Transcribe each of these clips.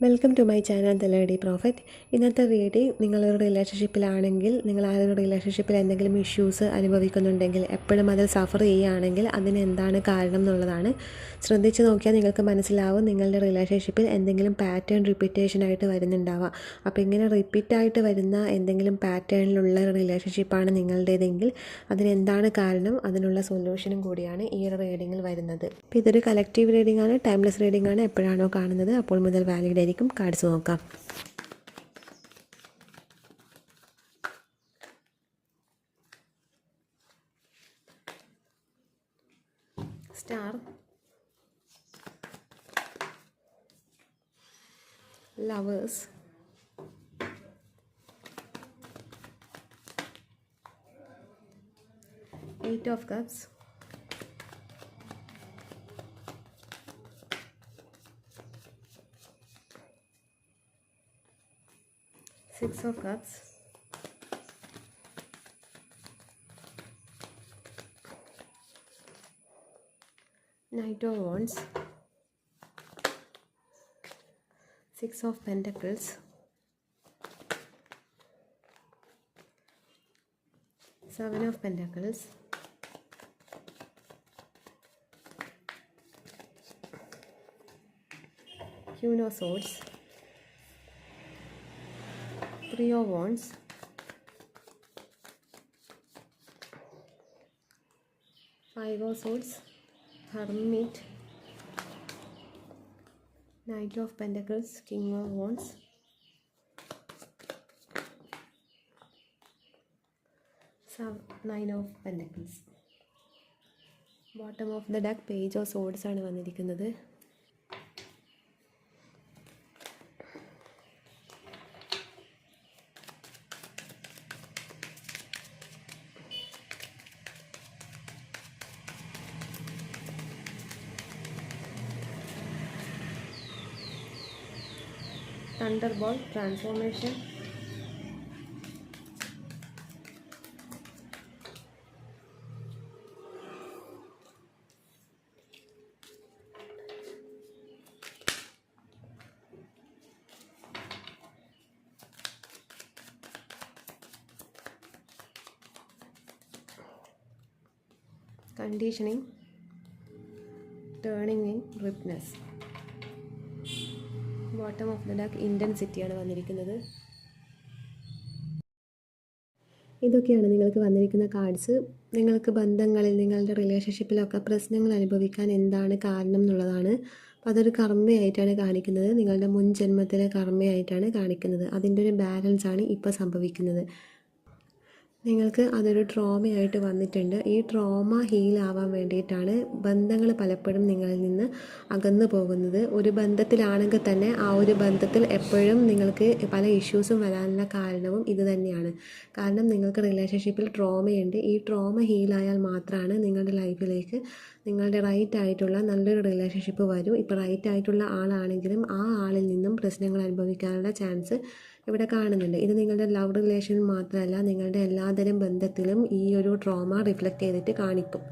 Welcome to my channel the lady prophet ഇന്നത്തെ video നിങ്ങളൊരു റിലേഷൻഷിപ്പിലാണെങ്കിൽ നിങ്ങൾ ആ ഒരു റിലേഷൻഷിപ്പിൽ എന്തെങ്കിലും ഇഷ്യൂസ് അനുഭവിക്കുന്നുണ്ടെങ്കിൽ എപ്പോഴും അതിൽ സഫർ ചെയ്യുകയാണെങ്കിൽ അതിന് എന്താണ് കാരണം എന്നുള്ളതാണ്. ശ്രദ്ധിച്ച് നോക്കിയാൽ നിങ്ങൾക്ക് മനസ്സിലാവും നിങ്ങളുടെ റിലേഷൻഷിപ്പിൽ എന്തെങ്കിലും പാറ്റേൺ റിപ്പീറ്റേഷൻ ആയിട്ട് വരുന്നുണ്ടാവുക അപ്പോൾ ഇങ്ങനെ റിപ്പീറ്റായിട്ട് വരുന്ന എന്തെങ്കിലും പാറ്റേണിലുള്ള റിലേഷൻഷിപ്പാണ് നിങ്ങളുടേതെങ്കിൽ അതിനെന്താണ് കാരണം? അതിനുള്ള സൊല്യൂഷനും കൂടിയാണ് ഈ ഒരു റീഡിങ്ങിൽ വരുന്നത്. അപ്പോൾ ഇതൊരു കളക്റ്റീവ് റീഡിംഗ് ആണ് ടൈംലെസ് റീഡിംഗ് ആണ് എപ്പോഴാണോ കാണുന്നത് അപ്പോൾ മുതൽ വാലിഡ് ആയിരിക്കും. കാർഡ്സ് നോക്കാം. Star. Lovers. Eight of cups. Of Cups. Knight of Wands. Six of Pentacles. Seven of Pentacles. Queen of Swords. Of Wands. Five of Swords. Hermit. Knight of Pentacles. King of Wands. Seven, Nine of Pentacles. Bottom of the deck page of swords ആണ് വന്നിരിക്കുന്നത് Thunderbolt transformation. Conditioning. Turning in ripeness. Bottom of the deck ഇന്റൻസിറ്റിയാണ് വന്നിരിക്കുന്നത്. ഇതൊക്കെയാണ് നിങ്ങൾക്ക് വന്നിരിക്കുന്ന cards നിങ്ങൾക്ക് ബന്ധങ്ങളിൽ നിങ്ങളുടെ റിലേഷൻഷിപ്പിലൊക്കെ പ്രശ്നങ്ങൾ അനുഭവിക്കാൻ എന്താണ് കാരണം എന്നുള്ളതാണ്. അപ്പോൾ അതൊരു കർമ്മയായിട്ടാണ് കാണിക്കുന്നത്. നിങ്ങളുടെ മുൻ ജന്മത്തിലെ കർമ്മയായിട്ടാണ് കാണിക്കുന്നത്. അതിന്റെ ഒരു ബാലൻസ് ആണ് ഇപ്പോൾ സംഭവിക്കുന്നത്. നിങ്ങൾക്ക് അതൊരു ട്രോമയായിട്ട് വന്നിട്ടുണ്ട്. ഈ ട്രോമ ഹീലാവാൻ വേണ്ടിയിട്ടാണ് ബന്ധങ്ങൾ പലപ്പോഴും നിങ്ങളിൽ നിന്ന് അകന്നു പോകുന്നത്. ഒരു ബന്ധത്തിലാണെങ്കിൽ തന്നെ ആ ഒരു ബന്ധത്തിൽ എപ്പോഴും നിങ്ങൾക്ക് പല ഇഷ്യൂസും വരാനുള്ള കാരണവും ഇത് തന്നെയാണ്. കാരണം നിങ്ങൾക്ക് റിലേഷൻഷിപ്പിൽ ട്രോമയുണ്ട് ഈ ട്രോമ ഹീലായാൽ മാത്രമാണ് നിങ്ങളുടെ ലൈഫിലേക്ക് നിങ്ങളുടെ റൈറ്റ് ആയിട്ടുള്ള നല്ലൊരു റിലേഷൻഷിപ്പ് വരും. ഇപ്പോൾ റൈറ്റ് ആയിട്ടുള്ള ആളാണെങ്കിലും ആ ആളിൽ നിന്നും പ്രശ്നങ്ങൾ അനുഭവിക്കാനുള്ള ചാൻസ് ഇവിടെ കാണുന്നുണ്ട്. ഇത് നിങ്ങളുടെ ലവ് റിലേഷൻ മാത്രമല്ല നിങ്ങളുടെ എല്ലാതരം ബന്ധത്തിലും ഈ ഒരു ട്രോമ റിഫ്ലക്റ്റ് ചെയ്തിട്ട് കാണിക്കും.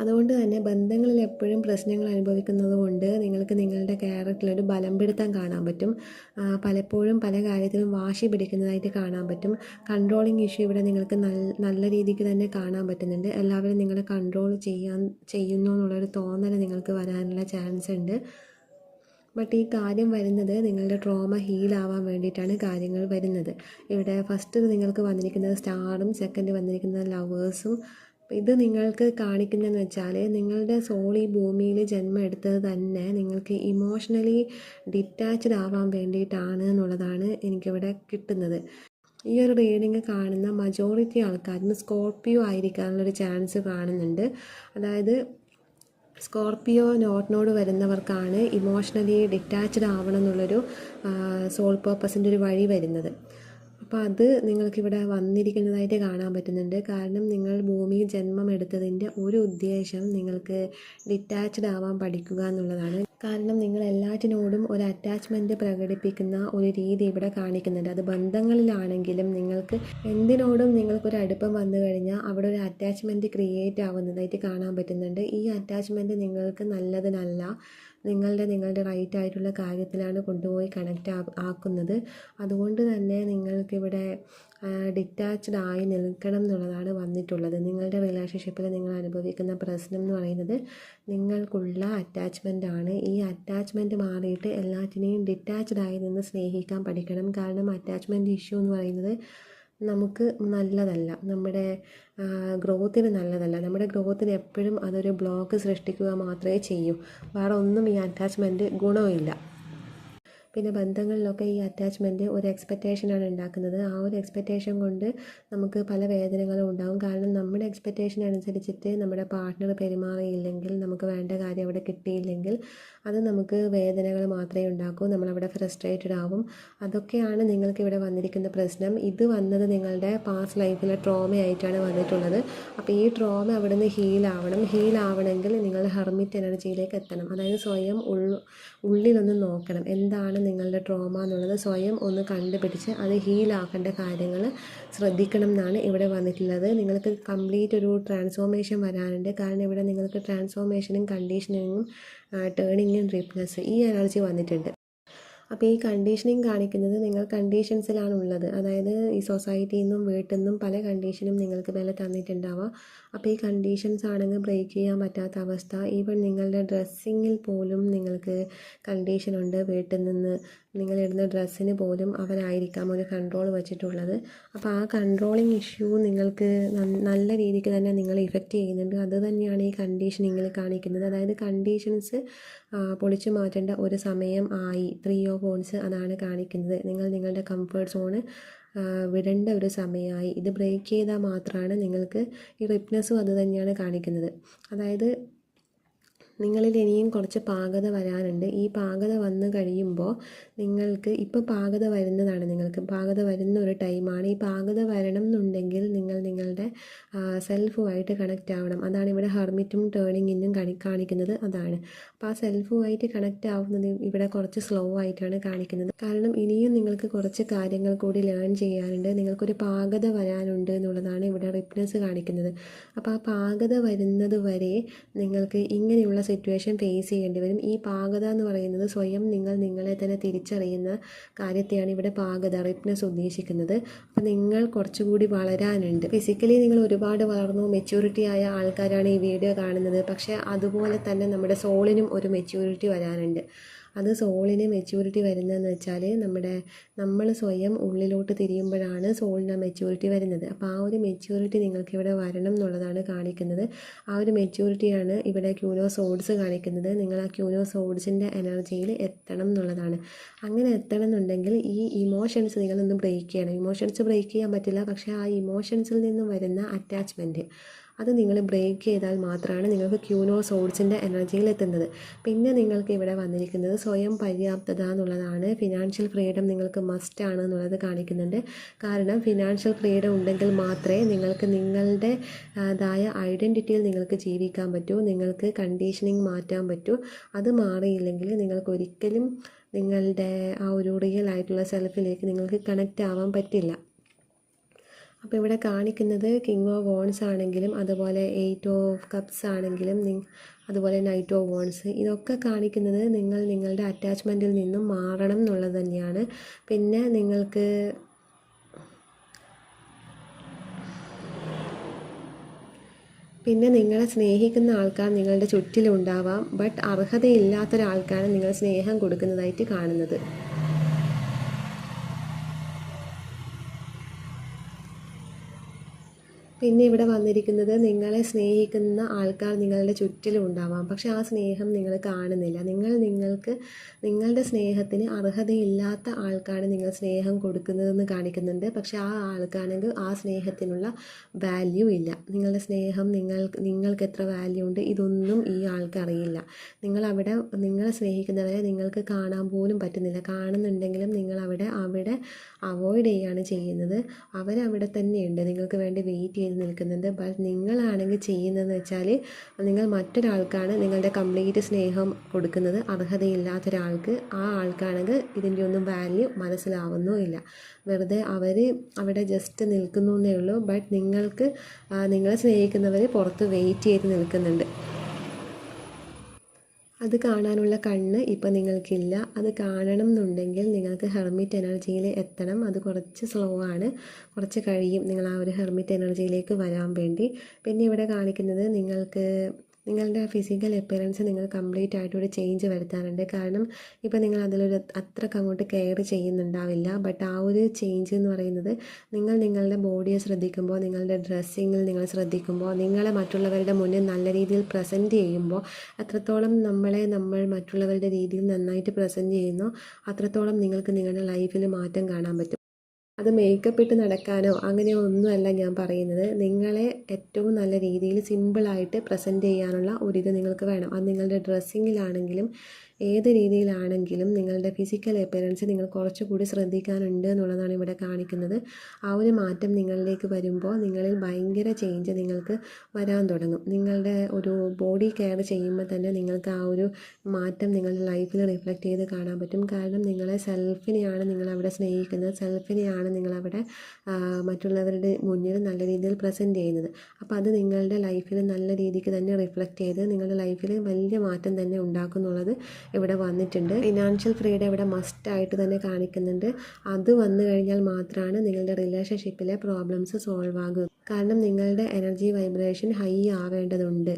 അതുകൊണ്ട് തന്നെ ബന്ധങ്ങളിൽ എപ്പോഴും പ്രശ്നങ്ങൾ അനുഭവിക്കുന്നത് കൊണ്ട് നിങ്ങൾക്ക് നിങ്ങളുടെ ക്യാരക്ടറിൽ ഒരു ബലം പിടുത്തം കാണാൻ പറ്റും. പലപ്പോഴും പല കാര്യത്തിലും വാശി പിടിക്കുന്നതായിട്ട് കാണാൻ പറ്റും. കൺട്രോളിങ് ഇഷ്യൂ ഇവിടെ നിങ്ങൾക്ക് നല്ല രീതിക്ക് തന്നെ കാണാൻ പറ്റുന്നുണ്ട്. എല്ലാവരും നിങ്ങളെ കൺട്രോൾ ചെയ്യാൻ ചെയ്യുന്നു എന്നുള്ളൊരു തോന്നൽ നിങ്ങൾക്ക് വരാനുള്ള ചാൻസ് ഉണ്ട്. ബട്ട് ഈ കാര്യം വരുന്നത് നിങ്ങളുടെ ട്രോമ ഹീലാവാൻ വേണ്ടിയിട്ടാണ് കാര്യങ്ങൾ വരുന്നത്. ഇവിടെ ഫസ്റ്റ് നിങ്ങൾക്ക് വന്നിരിക്കുന്നത് സ്റ്റാറും സെക്കൻഡ് വന്നിരിക്കുന്നത് ലവേഴ്സും ഇത് നിങ്ങൾക്ക് കാണിക്കുന്നതെന്ന് വെച്ചാൽ നിങ്ങളുടെ സോൾ ഈ ഭൂമിയിൽ ജന്മം എടുത്തത് തന്നെ നിങ്ങൾക്ക് ഇമോഷണലി ഡിറ്റാച്ച്ഡ് ആവാൻ വേണ്ടിയിട്ടാണ് എന്നുള്ളതാണ് എനിക്കിവിടെ കിട്ടുന്നത്. ഈ ഒരു റീഡിങ് കാണുന്ന മജോറിറ്റി ആൾക്കാരും സ്കോർപ്പിയോ ആയിരിക്കാനുള്ളൊരു ചാൻസ് കാണുന്നുണ്ട്. അതായത് സ്കോർപ്പിയോ നോട്ടിനോട് വരുന്നവർക്കാണ് ഇമോഷണലി ഡിറ്റാച്ച്ഡ് ആവണം എന്നുള്ളൊരു സോൾ പേർപ്പസിന്റെ ഒരു വഴി വരുന്നത്. അപ്പോൾ അത് നിങ്ങൾക്കിവിടെ വന്നിരിക്കുന്നതായിട്ട് കാണാൻ പറ്റുന്നുണ്ട്. കാരണം നിങ്ങൾ ഭൂമിയിൽ ജന്മം എടുത്തതിന്റെ ഒരു ഉദ്ദേശം നിങ്ങൾക്ക് ഡിറ്റാച്ച്ഡ് ആവാൻ പഠിക്കുക എന്നുള്ളതാണ്. കാരണം നിങ്ങൾ എല്ലാറ്റിനോടും ഒരു അറ്റാച്ച്മെന്റ് പ്രകടിപ്പിക്കുന്ന ഒരു രീതി ഇവിടെ കാണിക്കുന്നുണ്ട്. അത് ബന്ധങ്ങളിലാണെങ്കിലും നിങ്ങൾക്ക് എന്തിനോടും നിങ്ങൾക്കൊരു അടുപ്പം വന്നു കഴിഞ്ഞാൽ അവിടെ ഒരു അറ്റാച്ച്മെന്റ് ക്രിയേറ്റ് ആവുന്നതായിട്ട് കാണാൻ പറ്റുന്നുണ്ട്. ഈ അറ്റാച്ച്മെന്റ് നിങ്ങൾക്ക് നല്ലതിനല്ല. നിങ്ങളുടെ നിങ്ങളുടെ റൈറ്റ് ആയിട്ടുള്ള കാര്യത്തിലാണ് കൊണ്ടുപോയി കണക്റ്റ് ആക്കുന്നത്. അതുകൊണ്ട് തന്നെ നിങ്ങൾക്കിവിടെ ഡിറ്റാച്ച്ഡ് ആയി നിൽക്കണം എന്നുള്ളതാണ് വന്നിട്ടുള്ളത്. നിങ്ങളുടെ റിലേഷൻഷിപ്പിൽ നിങ്ങൾ അനുഭവിക്കുന്ന പ്രശ്നം എന്ന് പറയുന്നത് നിങ്ങൾക്കുള്ള അറ്റാച്ച്മെന്റ് ആണ്. ഈ അറ്റാച്ച്മെന്റ് മാറിയിട്ട് എല്ലാറ്റിനെയും ഡിറ്റാച്ച്ഡ് ആയി നിന്ന് സ്നേഹിക്കാൻ പഠിക്കണം. കാരണം അറ്റാച്ച്മെന്റ് ഇഷ്യൂ എന്ന് പറയുന്നത് നമുക്ക് നല്ലതല്ല. നമ്മുടെ ഗ്രോത്തിന് നല്ലതല്ല. നമ്മുടെ ഗ്രോത്തിന് എപ്പോഴും അതൊരു ബ്ലോക്ക് സൃഷ്ടിക്കുക മാത്രമേ ചെയ്യൂ. വേറെ ഒന്നും ഈ അറ്റാച്ച്മെന്റ് ഗുണമില്ല. പിന്നെ ബന്ധങ്ങളിലൊക്കെ ഈ അറ്റാച്ച്മെന്റ് ഒരു എക്സ്പെക്റ്റേഷനാണ് ഉണ്ടാക്കുന്നത്. ആ ഒരു എക്സ്പെക്റ്റേഷൻ കൊണ്ട് നമുക്ക് പല വേദനകളും ഉണ്ടാകും കാരണം നമ്മുടെ എക്സ്പെക്റ്റേഷൻ അനുസരിച്ചിട്ട് നമ്മുടെ പാർട്ട്ണർ പെരുമാറിയില്ലെങ്കിൽ നമുക്ക് വേണ്ട കാര്യം അവിടെ കിട്ടിയില്ലെങ്കിൽ അത് നമുക്ക് വേദനകൾ മാത്രമേ ഉണ്ടാക്കൂ. നമ്മളവിടെ ഫ്രസ്ട്രേറ്റഡ് ആവും. അതൊക്കെയാണ് നിങ്ങൾക്ക് ഇവിടെ വന്നിരിക്കുന്ന പ്രശ്നം. ഇത് വന്നത് നിങ്ങളുടെ പാസ്റ്റ് ലൈഫിലെ ട്രോമ ആയിട്ടാണ് വന്നിട്ടുള്ളത്. അപ്പോൾ ഈ ട്രോമ അവിടുന്ന് ഹീലാവണം ഹീലാവണമെങ്കിൽ നിങ്ങൾ ഹെർമിറ്റ് എനർജിയിലേക്ക് എത്തണം. അതായത് സ്വയം ഉള്ളു ഉള്ളിലൊന്ന് നോക്കണം. എന്താണ് നിങ്ങളുടെ ട്രോമ എന്നുള്ളത് സ്വയം ഒന്ന് കണ്ടുപിടിച്ച് അത് ഹീലാക്കേണ്ട കാര്യങ്ങൾ ശ്രദ്ധിക്കണം എന്നാണ് ഇവിടെ വന്നിട്ടുള്ളത്. നിങ്ങൾക്ക് കംപ്ലീറ്റ് ഒരു ട്രാൻസ്ഫോർമേഷൻ വരാനുണ്ട്. കാരണം ഇവിടെ നിങ്ങൾക്ക് ട്രാൻസ്ഫോർമേഷനും കണ്ടീഷനിങ്ങും ടേണിങ്ങും റീപ്നസ് ഈ എനർജി വന്നിട്ടുണ്ട്. അപ്പോൾ ഈ കണ്ടീഷനിങ് കാണിക്കുന്നത് നിങ്ങൾ കണ്ടീഷൻസിലാണ് ഉള്ളത്. അതായത് ഈ സൊസൈറ്റിയിൽ നിന്നും വീട്ടിൽ നിന്നും പല കണ്ടീഷനും നിങ്ങൾക്ക് വില തന്നിട്ടുണ്ടാവാം. അപ്പോൾ ഈ കണ്ടീഷൻസ് ആണെങ്കിൽ ബ്രേക്ക് ചെയ്യാൻ പറ്റാത്ത അവസ്ഥ. ഈവൻ നിങ്ങളുടെ ഡ്രസ്സിങ്ങിൽ പോലും നിങ്ങൾക്ക് കണ്ടീഷനുണ്ട് വീട്ടിൽ നിന്ന് നിങ്ങളിടുന്ന ഡ്രസ്സിന് പോലും അവരായിരിക്കാം ഒരു കൺട്രോൾ വെച്ചിട്ടുള്ളത്. അപ്പോൾ ആ കൺട്രോളിങ് ഇഷ്യൂ നിങ്ങൾക്ക് നല്ല രീതിക്ക് തന്നെ നിങ്ങൾ ഇഫക്റ്റ് ചെയ്യുന്നുണ്ട്. അത് തന്നെയാണ് ഈ കണ്ടീഷനിങ്ങിൽ കാണിക്കുന്നത്. അതായത് കണ്ടീഷൻസ് പൊളിച്ചു മാറ്റേണ്ട ഒരു സമയം ആയി. ത്രീ ഓ പോൺസ് അതാണ് കാണിക്കുന്നത്. നിങ്ങൾ നിങ്ങളുടെ കംഫേർട്ട് സോണ് വിടേണ്ട ഒരു സമയമായി. ഇത് ബ്രേക്ക് ചെയ്താൽ മാത്രമാണ് നിങ്ങൾക്ക് ഈ റിപ്നെസ്സും അത് തന്നെയാണ് കാണിക്കുന്നത്. അതായത് നിങ്ങളിൽ ഇനിയും കുറച്ച് പാകത വരാനുണ്ട്. ഈ പാകത വന്നു കഴിയുമ്പോൾ നിങ്ങൾക്ക് ഇപ്പോൾ പാകത വരുന്നതാണ് നിങ്ങൾക്ക്. പാകത വരുന്ന ഒരു ടൈമാണ്. ഈ പാകത വരണം എന്നുണ്ടെങ്കിൽ നിങ്ങൾ നിങ്ങളുടെ സെൽഫുമായിട്ട് കണക്റ്റ് ആവണം. അതാണ് ഇവിടെ ഹെർമിറ്റും ടേണിങ്ങിനും കണി കാണിക്കുന്നത്. അതാണ്. അപ്പോൾ ആ സെൽഫുമായിട്ട് കണക്റ്റ് ആവുന്നത് ഇവിടെ കുറച്ച് സ്ലോ ആയിട്ടാണ് കാണിക്കുന്നത്. കാരണം ഇനിയും നിങ്ങൾക്ക് കുറച്ച് കാര്യങ്ങൾ കൂടി ലേൺ ചെയ്യാനുണ്ട്. നിങ്ങൾക്കൊരു പാകത വരാനുണ്ട് എന്നുള്ളതാണ് ഇവിടെ റിപ്നസ് കാണിക്കുന്നത്. അപ്പോൾ ആ പാകത വരുന്നത് വരെ നിങ്ങൾക്ക് ഇങ്ങനെയുള്ള സിറ്റുവേഷൻ ഫേസ് ചെയ്യേണ്ടി വരും. ഈ പാകത എന്ന് പറയുന്നത് സ്വയം നിങ്ങൾ നിങ്ങളെ തന്നെ തിരിച്ചറിയുന്ന കാര്യത്തെയാണ് ഇവിടെ പാകത റിപ്നസ് ഉദ്ദേശിക്കുന്നത്. അപ്പോൾ നിങ്ങൾ കുറച്ചുകൂടി വളരാനുണ്ട്. ഫിസിക്കലി നിങ്ങൾ ഒരുപാട് വളർന്നു. മെച്യൂരിറ്റി ആയ ആൾക്കാരാണ് ഈ വീഡിയോ കാണുന്നത്. പക്ഷേ അതുപോലെ തന്നെ നമ്മുടെ സോളിനും ഒരു മെച്യൂരിറ്റി വരാനുണ്ട്. അത് സോളിന് മെച്യൂരിറ്റി വരുന്നതെന്ന് വെച്ചാൽ നമ്മുടെ നമ്മൾ സ്വയം ഉള്ളിലോട്ട് തിരിയുമ്പോഴാണ് സോളിന് ആ മെച്യൂരിറ്റി വരുന്നത്. അപ്പോൾ ആ ഒരു മെച്യൂരിറ്റി നിങ്ങൾക്ക് ഇവിടെ വരണം എന്നുള്ളതാണ് കാണിക്കുന്നത്. ആ ഒരു മെച്യൂരിറ്റിയാണ് ഇവിടെ ക്യൂനോ സോഡ്സ് കാണിക്കുന്നത്. നിങ്ങൾ ആ ക്യൂനോ സോഡ്സിന്റെ എനർജിയിൽ എത്തണം എന്നുള്ളതാണ്. അങ്ങനെ എത്തണം എന്നുണ്ടെങ്കിൽ ഈ ഇമോഷൻസ് നിങ്ങളൊന്ന് ബ്രേക്ക് ചെയ്യണം. ഇമോഷൻസ് ബ്രേക്ക് ചെയ്യാൻ പറ്റില്ല പക്ഷേ ആ ഇമോഷൻസിൽ നിന്നും വരുന്ന അറ്റാച്ച്മെന്റ് അത് നിങ്ങൾ ബ്രേക്ക് ചെയ്താൽ മാത്രമാണ് നിങ്ങൾക്ക് ക്യൂനോ സോൾസിന്റെ എനർജിയിൽ എത്തുന്നത്. പിന്നെ നിങ്ങൾക്ക് ഇവിടെ വന്നിരിക്കുന്നത് സ്വയം പര്യാപ്തത എന്നുള്ളതാണ്. ഫിനാൻഷ്യൽ ഫ്രീഡം നിങ്ങൾക്ക് മസ്റ്റ് ആണ് എന്നുള്ളത് കാണിക്കുന്നുണ്ട്. കാരണം ഫിനാൻഷ്യൽ ഫ്രീഡം ഉണ്ടെങ്കിൽ മാത്രമേ നിങ്ങൾക്ക് നിങ്ങളുടെ അതായ ഐഡന്റിറ്റിയിൽ നിങ്ങൾക്ക് ജീവിക്കാൻ പറ്റൂ നിങ്ങൾക്ക് കണ്ടീഷനിങ് മാറ്റാൻ പറ്റൂ. അത് മാറിയില്ലെങ്കിൽ നിങ്ങൾക്ക് ഒരിക്കലും നിങ്ങളുടെ ആ ഒരു റിയൽ ആയിട്ടുള്ള സെൽഫിലേക്ക് നിങ്ങൾക്ക് കണക്റ്റ് ആവാൻ പറ്റില്ല. അപ്പോൾ ഇവിടെ കാണിക്കുന്നത് കിങ് ഓഫ് വോൺസ് ആണെങ്കിലും അതുപോലെ എയ്റ്റ് ഓഫ് കപ്സ് ആണെങ്കിലും അതുപോലെ നൈറ്റ് ഓഫ് വോൺസ് ഇതൊക്കെ കാണിക്കുന്നത് നിങ്ങൾ നിങ്ങളുടെ അറ്റാച്ച്മെന്റിൽ നിന്നും മാറണം എന്നുള്ളത് തന്നെയാണ്. പിന്നെ നിങ്ങൾക്ക് പിന്നെ നിങ്ങളെ സ്നേഹിക്കുന്ന ആൾക്കാർ നിങ്ങളുടെ ചുറ്റിലുണ്ടാവാം ബട്ട് അർഹതയില്ലാത്തൊരാൾക്കാണ് നിങ്ങൾ സ്നേഹം കൊടുക്കുന്നതായിട്ട് കാണുന്നത്. പിന്നെ ഇവിടെ വന്നിരിക്കുന്നത് നിങ്ങളെ സ്നേഹിക്കുന്ന ആൾക്കാർ നിങ്ങളുടെ ചുറ്റിലും ഉണ്ടാവാം. പക്ഷെ ആ സ്നേഹം നിങ്ങൾ കാണുന്നില്ല. നിങ്ങൾ നിങ്ങൾക്ക് നിങ്ങളുടെ സ്നേഹത്തിന് അർഹതയില്ലാത്ത ആൾക്കാണ് നിങ്ങൾ സ്നേഹം കൊടുക്കുന്നതെന്ന് കാണിക്കുന്നുണ്ട്. പക്ഷെ ആ ആൾക്കാണെങ്കിൽ ആ സ്നേഹത്തിനുള്ള വാല്യൂ ഇല്ല. നിങ്ങളുടെ സ്നേഹം നിങ്ങൾ നിങ്ങൾക്ക് എത്ര വാല്യൂ ഉണ്ട് ഇതൊന്നും ഈ ആൾക്കറിയില്ല നിങ്ങളവിടെ നിങ്ങളെ സ്നേഹിക്കുന്നവരെ നിങ്ങൾക്ക് കാണാൻ പോലും പറ്റുന്നില്ല. കാണുന്നുണ്ടെങ്കിലും നിങ്ങളവിടെ അവിടെ അവോയ്ഡ് ചെയ്യുകയാണ് ചെയ്യുന്നത്. അവരവിടെ തന്നെയുണ്ട്. നിങ്ങൾക്ക് വേണ്ടി വെയിറ്റ് ചെയ്ത് നിൽക്കുന്നുണ്ട്. ബട്ട് നിങ്ങളാണെങ്കിൽ ചെയ്യുന്നതെന്ന് വെച്ചാൽ നിങ്ങൾ മറ്റൊരാൾക്കാണ് നിങ്ങളുടെ കംപ്ലീറ്റ് സ്നേഹം കൊടുക്കുന്നത്. അർഹതയില്ലാത്ത ഒരാൾക്ക് ആ ആൾക്കാണെങ്കിൽ ഇതിന്റെ ഒന്നും വാല്യൂ മനസ്സിലാവുന്നുമില്ല വെറുതെ അവർ അവിടെ ജസ്റ്റ് നിൽക്കുന്നു എന്നേ ഉള്ളൂ. ബട്ട് നിങ്ങൾക്ക് നിങ്ങളെ സ്നേഹിക്കുന്നവർ പുറത്ത് വെയിറ്റ് ചെയ്ത് നിൽക്കുന്നുണ്ട്. അത് കാണാനുള്ള കണ്ണ് ഇപ്പം നിങ്ങൾക്കില്ല. അത് കാണണം എന്നുണ്ടെങ്കിൽ നിങ്ങൾക്ക് ഹെർമിറ്റ് എനർജിയിൽ എത്തണം. അത് കുറച്ച് സ്ലോ ആണ് കുറച്ച് കഴിയും. നിങ്ങൾ ആ ഒരു ഹെർമിറ്റ് എനർജിയിലേക്ക് വരാൻ വേണ്ടി. പിന്നെ ഇവിടെ കാണിക്കുന്നത് നിങ്ങൾക്ക് നിങ്ങളുടെ ഫിസിക്കൽ അപ്പിയറൻസ് നിങ്ങൾ കംപ്ലീറ്റ് ആയിട്ട് ഒരു ചേഞ്ച് വരുത്താറുണ്ട്. കാരണം ഇപ്പോൾ നിങ്ങൾ അതിലൊരു അത്രയ്ക്ക് അങ്ങോട്ട് കെയർ ചെയ്യുന്നുണ്ടാവില്ല. ബട്ട് ആ ഒരു ചേഞ്ച് എന്ന് പറയുന്നത് നിങ്ങൾ നിങ്ങളുടെ ബോഡിയെ ശ്രദ്ധിക്കുമ്പോൾ നിങ്ങളുടെ ഡ്രസ്സിങ്ങിൽ നിങ്ങൾ ശ്രദ്ധിക്കുമ്പോൾ നിങ്ങളെ മറ്റുള്ളവരുടെ മുന്നിൽ നല്ല രീതിയിൽ പ്രസന്റ് ചെയ്യുമ്പോൾ അത്രത്തോളം നമ്മളെ നമ്മൾ മറ്റുള്ളവരുടെ രീതിയിൽ നന്നായിട്ട് പ്രസന്റ് ചെയ്യുന്നു. അത്രത്തോളം നിങ്ങൾക്ക് നിങ്ങളുടെ ലൈഫിൽ മാറ്റം കാണാൻ പറ്റും. അത് മേക്കപ്പ് ഇട്ട് നടക്കാനോ അങ്ങനെ ഒന്നുമല്ല ഞാൻ പറയുന്നത്. നിങ്ങളെ ഏറ്റവും നല്ല രീതിയിൽ സിമ്പിളായിട്ട് പ്രസന്റ് ചെയ്യാനുള്ള ഒരിത് നിങ്ങൾക്ക് വേണം. അത് നിങ്ങളുടെ ഡ്രസ്സിങ്ങിലാണെങ്കിലും ഏത് രീതിയിലാണെങ്കിലും നിങ്ങളുടെ ഫിസിക്കൽ അപ്പിയറൻസ് നിങ്ങൾ കുറച്ചുകൂടി ശ്രദ്ധിക്കാനുണ്ട് എന്നുള്ളതാണ് ഇവിടെ കാണിക്കുന്നത്. ആ ഒരു മാറ്റം നിങ്ങളിലേക്ക് വരുമ്പോൾ നിങ്ങളിൽ ഭയങ്കര ചേഞ്ച് നിങ്ങൾക്ക് വരാൻ തുടങ്ങും. നിങ്ങളുടെ ഒരു ബോഡി കെയർ ചെയ്യുമ്പോൾ തന്നെ നിങ്ങൾക്ക് ആ ഒരു മാറ്റം നിങ്ങളുടെ ലൈഫിൽ റിഫ്ലക്റ്റ് ചെയ്ത് കാണാൻ പറ്റും. കാരണം നിങ്ങളെ സെൽഫിനെയാണ് നിങ്ങളവിടെ സ്നേഹിക്കുന്നത്. സെൽഫിനെയാണ് നിങ്ങളവിടെ മറ്റുള്ളവരുടെ മുന്നിൽ നല്ല രീതിയിൽ പ്രസന്റ് ചെയ്യുന്നത്. അപ്പോൾ അത് നിങ്ങളുടെ ലൈഫിൽ നല്ല രീതിക്ക് തന്നെ റിഫ്ലക്റ്റ് ചെയ്ത് നിങ്ങളുടെ ലൈഫിൽ വലിയ മാറ്റം തന്നെ ഉണ്ടാക്കുന്നുള്ളത് ഇവിടെ വന്നിട്ടുണ്ട്. ഫിനാൻഷ്യൽ ഫ്രീഡം ഇവിടെ മസ്റ്റായിട്ട് തന്നെ കാണിക്കുന്നുണ്ട്. അത് വന്നു കഴിഞ്ഞാൽ മാത്രമാണ് നിങ്ങളുടെ റിലേഷൻഷിപ്പിലെ പ്രോബ്ലംസ് സോൾവ് ആകുക കാരണം നിങ്ങളുടെ എനർജി വൈബ്രേഷൻ ഹൈ ആവേണ്ടതുണ്ട്.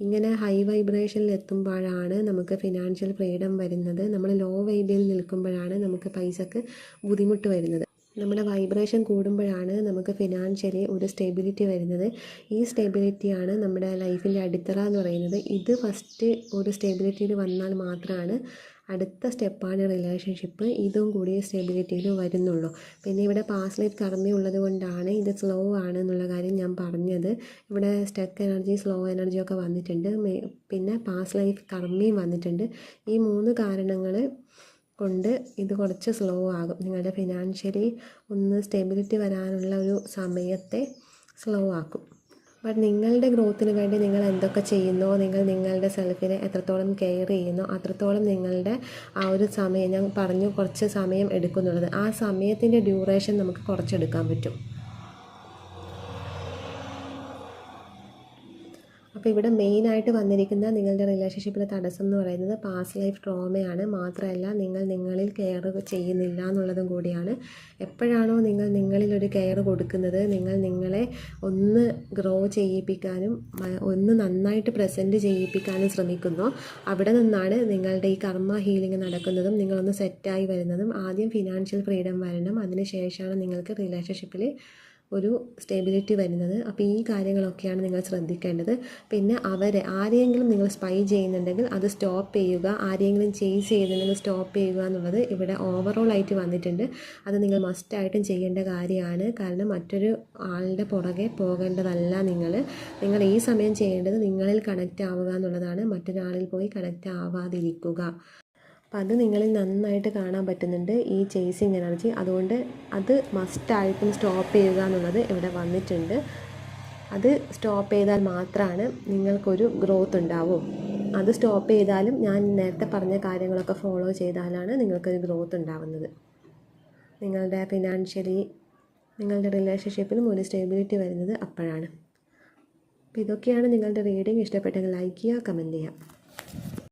ഇങ്ങനെ ഹൈ വൈബ്രേഷനിൽ എത്തുമ്പോഴാണ് നമുക്ക് ഫിനാൻഷ്യൽ ഫ്രീഡം വരുന്നത്. നമ്മൾ ലോ വൈബിൽ നിൽക്കുമ്പോഴാണ് നമുക്ക് പൈസക്ക് ബുദ്ധിമുട്ട് വരുന്നത്. നമ്മുടെ വൈബ്രേഷൻ കൂടുമ്പോഴാണ് നമുക്ക് ഫിനാൻഷ്യലി ഒരു സ്റ്റെബിലിറ്റി വരുന്നത്. ഈ സ്റ്റെബിലിറ്റിയാണ് നമ്മുടെ ലൈഫിന്റെ അടിത്തറ എന്ന് പറയുന്നത്. ഇത് ഫസ്റ്റ് ഒരു സ്റ്റെബിലിറ്റിയിൽ വന്നാൽ മാത്രമാണ് അടുത്ത സ്റ്റെപ്പാണ് റിലേഷൻഷിപ്പ് ഇതും കൂടി സ്റ്റെബിലിറ്റിയിൽ വരുന്നുള്ളൂ. പിന്നെ ഇവിടെ പാസ് ലൈഫ് കർമ്മി ഉള്ളത് കൊണ്ടാണ് ഇത് സ്ലോ ആണ് എന്നുള്ള കാര്യം ഞാൻ പറഞ്ഞത്. ഇവിടെ സ്റ്റക്ക് എനർജി സ്ലോ എനർജി ഒക്കെ വന്നിട്ടുണ്ട്. പിന്നെ പാസ് ലൈഫ് കർമ്മിയും വന്നിട്ടുണ്ട്. ഈ മൂന്ന് കാരണങ്ങൾ കൊണ്ട് ഇത് കുറച്ച് സ്ലോ ആകും. നിങ്ങളുടെ ഫിനാൻഷ്യലി ഒന്ന് സ്റ്റെബിലിറ്റി വരാനുള്ള ഒരു സമയത്തെ സ്ലോ ആക്കും. ബട്ട് നിങ്ങളുടെ ഗ്രോത്തിന് വേണ്ടി നിങ്ങൾ എന്തൊക്കെ ചെയ്യുന്നോ? നിങ്ങൾ നിങ്ങളുടെ സെൽഫിനെ എത്രത്തോളം കെയർ ചെയ്യുന്നോ? അത്രത്തോളം നിങ്ങളുടെ ആ ഒരു സമയം ഞാൻ പറഞ്ഞു കുറച്ച് സമയം എടുക്കുന്നുള്ളത്. ആ സമയത്തിന്റെ ഡ്യൂറേഷൻ നമുക്ക് കുറച്ചെടുക്കാൻ പറ്റും. അപ്പോൾ ഇവിടെ മെയിനായിട്ട് വന്നിരിക്കുന്ന നിങ്ങളുടെ റിലേഷൻഷിപ്പിലെ തടസ്സം എന്ന് പറയുന്നത് പാസ്റ്റ് ലൈഫ് ട്രോമയാണ് മാത്രമല്ല നിങ്ങൾ നിങ്ങളിൽ കെയർ ചെയ്യുന്നില്ല എന്നുള്ളതും കൂടിയാണ്. എപ്പോഴാണോ നിങ്ങൾ നിങ്ങളിൽ ഒരു കെയർ കൊടുക്കുന്നത് നിങ്ങൾ നിങ്ങളെ ഒന്ന് ഗ്രോ ചെയ്യിപ്പിക്കാനും ഒന്ന് നന്നായിട്ട് പ്രസന്റ് ചെയ്യിപ്പിക്കാനും ശ്രമിക്കുന്നു. അവിടെ നിന്നാണ് നിങ്ങളുടെ ഈ കർമ്മ ഹീലിംഗ് നടക്കുന്നതും നിങ്ങളൊന്ന് സെറ്റായി വരുന്നതും. ആദ്യം ഫിനാൻഷ്യൽ ഫ്രീഡം വരണം. അതിനുശേഷമാണ് നിങ്ങൾക്ക് റിലേഷൻഷിപ്പിൽ ഒരു സ്റ്റെബിലിറ്റി വരുന്നത്. അപ്പോൾ ഈ കാര്യങ്ങളൊക്കെയാണ് നിങ്ങൾ ശ്രദ്ധിക്കേണ്ടത്. പിന്നെ അവരെ ആരെയെങ്കിലും നിങ്ങൾ സ്പൈ ചെയ്യുന്നുണ്ടെങ്കിൽ അത് സ്റ്റോപ്പ് ചെയ്യുക. ആരെയെങ്കിലും ചേസ് ചെയ്യുന്നുണ്ടെങ്കിൽ സ്റ്റോപ്പ് ചെയ്യുക എന്നുള്ളത് ഇവിടെ ഓവറോൾ ആയിട്ട് വന്നിട്ടുണ്ട്. അത് നിങ്ങൾ മസ്റ്റായിട്ടും ചെയ്യേണ്ട കാര്യമാണ്. കാരണം മറ്റൊരു ആളുടെ പുറകെ പോകേണ്ടതല്ല നിങ്ങൾ. നിങ്ങൾ ഈ സമയം ചെയ്യേണ്ടത് നിങ്ങളിൽ കണക്റ്റ് ആവുക എന്നുള്ളതാണ്. മറ്റൊരാളിൽ പോയി കണക്റ്റ് ആവാതിരിക്കുക. അപ്പം അത് നിങ്ങളിൽ നന്നായിട്ട് കാണാൻ പറ്റുന്നുണ്ട്. ഈ ചേസിങ് എനർജി. അതുകൊണ്ട് അത് മസ്റ്റായിട്ടും സ്റ്റോപ്പ് ചെയ്യുക എന്നുള്ളത് ഇവിടെ വന്നിട്ടുണ്ട്. അത് സ്റ്റോപ്പ് ചെയ്താൽ മാത്രമാണ് നിങ്ങൾക്കൊരു ഗ്രോത്ത് ഉണ്ടാവും. അത് സ്റ്റോപ്പ് ചെയ്താലും ഞാൻ നേരത്തെ പറഞ്ഞ കാര്യങ്ങളൊക്കെ ഫോളോ ചെയ്താലാണ് നിങ്ങൾക്കൊരു ഗ്രോത്ത് ഉണ്ടാവുന്നത്. നിങ്ങളുടെ ഫിനാൻഷ്യലി നിങ്ങളുടെ റിലേഷൻഷിപ്പിലും ഒരു സ്റ്റെബിലിറ്റി വരുന്നത് അപ്പോഴാണ്. അപ്പോൾ ഇതൊക്കെയാണ് നിങ്ങളുടെ റീഡിങ് ഇഷ്ടപ്പെട്ടെങ്കിൽ ലൈക്ക് ചെയ്യുക കമന്റ് ചെയ്യുക.